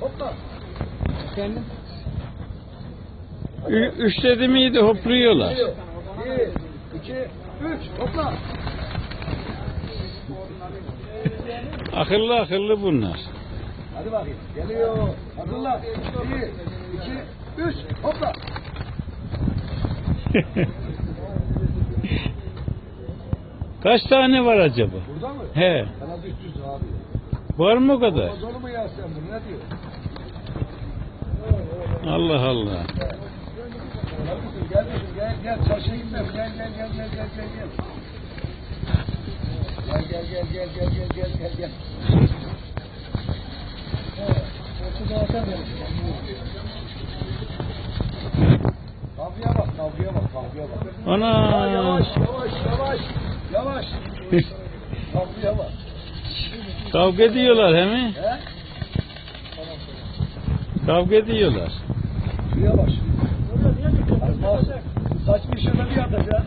Hopla. Efendim? Ü- Üç dedi miydi hopluyorlar. Bir, iki, üç. Hopla. Akıllı akıllı bunlar. Hadi bakayım. Geliyor. Hazırla. Bir, iki, üç. Hopla. Kaç tane var acaba? Burada mı? He. Kanal 300 abi. Var mı o kadar? Olur mu ya sen bunu? Ne diyor? Allah Allah. Gel kızım, gel kızım, gel, gel. Çarşıya gitmem. Gel, gel, gel, gel, gel, gel, gel. Gel, gel, gel, gel, gel, gel, gel, gel, gel. Evet, ortada atamıyorum. Kavgaya bak, kavgaya bak, kavgaya bak. Ana. Aa, yavaş, yavaş, yavaş, yavaş. Kavgaya bak. Kavga ediyorlar he mi? He? Kavga ediyorlar. Şuraya bak. Saçma işe bir atacağız.